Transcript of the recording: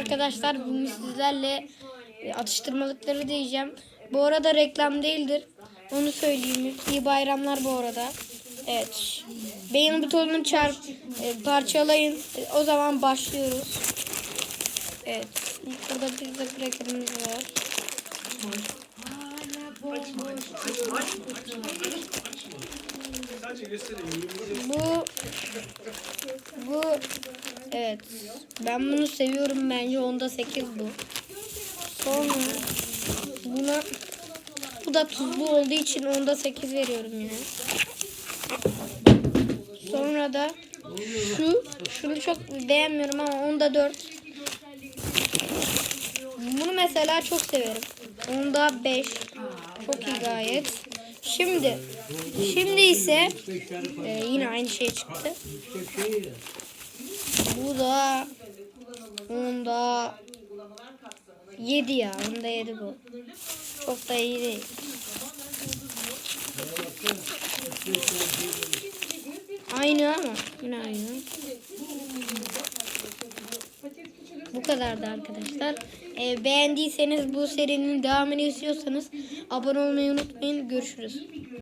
Arkadaşlar bugün sizlerle e, atıştırmalıkları diyeceğim. Bu arada reklam değildir. Onu söyleyeyim. İyi bayramlar bu arada. Evet. Beğeni butonunu çarp e, parçalayın. E, O zaman başlıyoruz. Evet. Burada pizza cracker'ımız var. Bu bu evet. Ben bunu seviyorum bence. Onda 8 bu. Sonra buna bu da tuzlu olduğu için onda 8 veriyorum yine. Sonra da şu şunu çok beğenmiyorum ama onda 4. Bunu mesela çok severim. Onda 5. Çok iyi gayet. Şimdi şimdi ise e, yine aynı şey çıktı. Bu da onda 7 ya. Onda 7 bu. Çok da iyi değil. Aynı ama yine aynı. Bu kadardı arkadaşlar. Ee, beğendiyseniz bu serinin devamını istiyorsanız abone olmayı unutmayın. Görüşürüz.